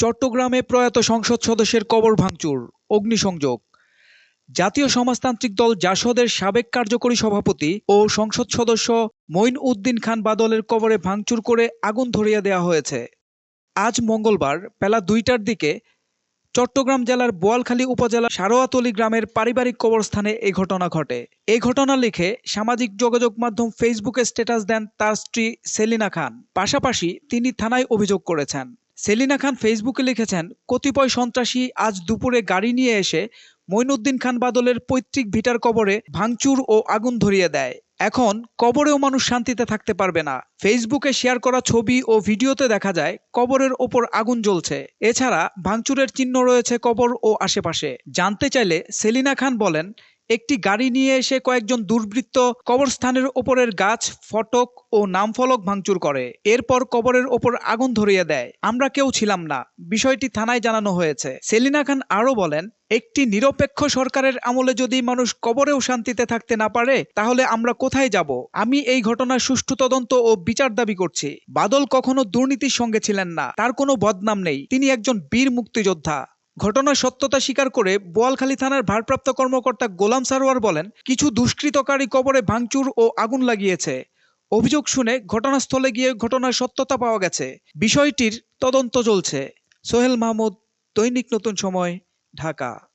চট্টগ্রামে প্রয়াত সংসদ সদস্যের কবর ভাঙচুর, অগ্নিসংযোগ। জাতীয় সমাজতান্ত্রিক দল জাসদের সাবেক কার্যকরী সভাপতি ও সংসদ সদস্য মঈন উদ্দিন খান বাদলের কবরে ভাঙচুর করে আগুন ধরিয়ে দেওয়া হয়েছে। আজ মঙ্গলবার বেলা দুইটার দিকে চট্টগ্রাম জেলার বোয়ালখালী উপজেলা সারোয়াতলী গ্রামের পারিবারিক কবরস্থানে এই ঘটনা ঘটে। এই ঘটনা লিখে সামাজিক যোগাযোগ মাধ্যম ফেসবুকে স্ট্যাটাস দেন তার স্ত্রী সেলিনা খান। পাশাপাশি তিনি থানায় অভিযোগ করেছেন। সেলিনা খান ফেসবুকে লিখেছেন, কতিপয় সন্ত্রাসী আজ দুপুরে গাড়ি নিয়ে এসে মঈনুদ্দিন খান বাদলের পৈতৃক ভিটার কবরে ভাঙচুর ও আগুন ধরিয়ে দেয়। এখন কবরেও মানুষ শান্তিতে থাকতে পারবে না। ফেসবুকে শেয়ার করা ছবি ও ভিডিওতে দেখা যায়, কবরের ওপর আগুন জ্বলছে। এছাড়া ভাঙচুরের চিহ্ন রয়েছে কবর ও আশেপাশে। জানতে চাইলে সেলিনা খান বলেন একটি গাড়ি নিয়ে এসে কয়েকজন দুর্বৃত্ত কবরস্থানের ওপরের গাছ, ফটক ও নামফলক ভাঙচুর করে। এরপর কবরের ওপর আগুন ধরিয়ে দেয়। আমরা কেউ ছিলাম না, বিষয়টি থানায় জানানো হয়েছে। সেলিনা খান আরও বলেন, একটি নিরপেক্ষ সরকারের আমলে যদি মানুষ কবরেও শান্তিতে থাকতে না পারে, তাহলে আমরা কোথায় যাব? আমি এই ঘটনার সুষ্ঠু তদন্ত ও বিচার দাবি করছি। বাদল কখনো দুর্নীতির সঙ্গে ছিলেন না, তার কোনো বদনাম নেই। তিনি একজন বীর মুক্তিযোদ্ধা। ঘটনার সত্যতা স্বীকার করে বোয়ালখালী থানার ভারপ্রাপ্ত কর্মকর্তা গোলাম সারোয়ার বলেন, কিছু দুষ্কৃতকারী কবরে ভাঙচুর ও আগুন লাগিয়েছে। অভিযোগ শুনে ঘটনাস্থলে গিয়ে ঘটনার সত্যতা পাওয়া গেছে। বিষয়টির তদন্ত চলছে। সোহেল মাহমুদ, দৈনিক নতুন সময়, ঢাকা।